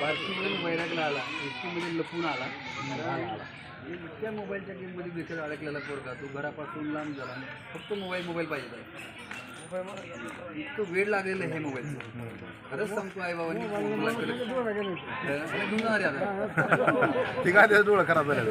बार्शीमधून वैरागला आला एसमध्ये लपून आला. आणि इतक्या मोबाईलच्या गेममध्ये देखील अडकलेला पोरगा तो घरापासून लांब झाला फक्त मोबाईल मोबाईल पाहिजे त्याला. इतकं वेळ लागलेलं आहे हे मोबाईलचं. खरंच सांगतो आई बाबांनी. ठीक आहे त्याचं डोळं खराब झालं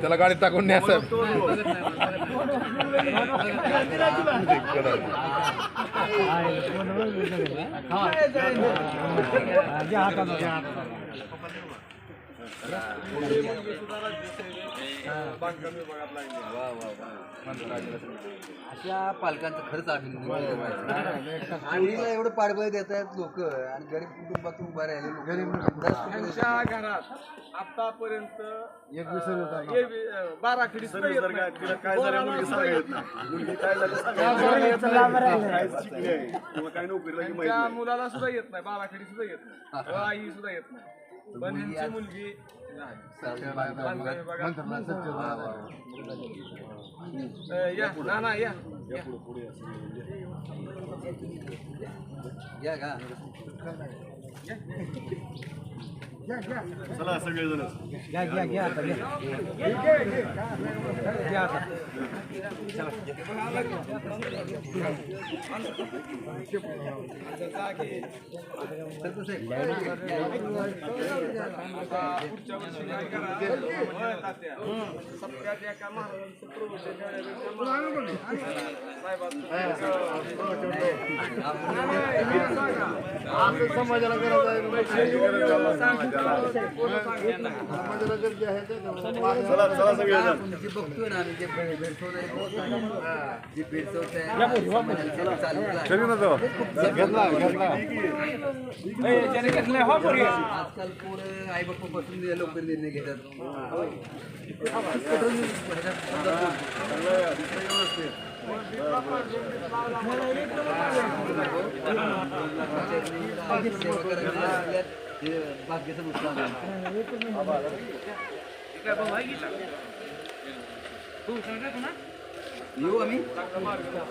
त्याला गाडी टाकून न्या मोबाईल अशा पालकांचं खरंच अभिनंदन आईला एवढं पाठबळ देत आहेत लोक आणि गरीब कुटुंबातून उभा राहिले गरीब त्यांच्या घरात आतापर्यंत एक बारा खडी सुद्धा येत जर काय. मुलाला सुद्धा येत नाही. बारा खडी सुद्धा येत नाही. आई सुद्धा येत नाही. पण ह्यांची मुलगी नाही. अं, या ना ना या. या. या का? चला सगळेजण तर कसं आहे? आता. पुढच्या वर्षी काय करा समाजाला गरज आहे समाजाला गरज आहे चला जे बघतोय ना आम्ही जे आहे, जे भेडसावत आहे, आहे, आजकाल पोरं आई बापापासून लोक निर्णय घेतात. भाग्याचं नुकसान आहे. येऊ आम्ही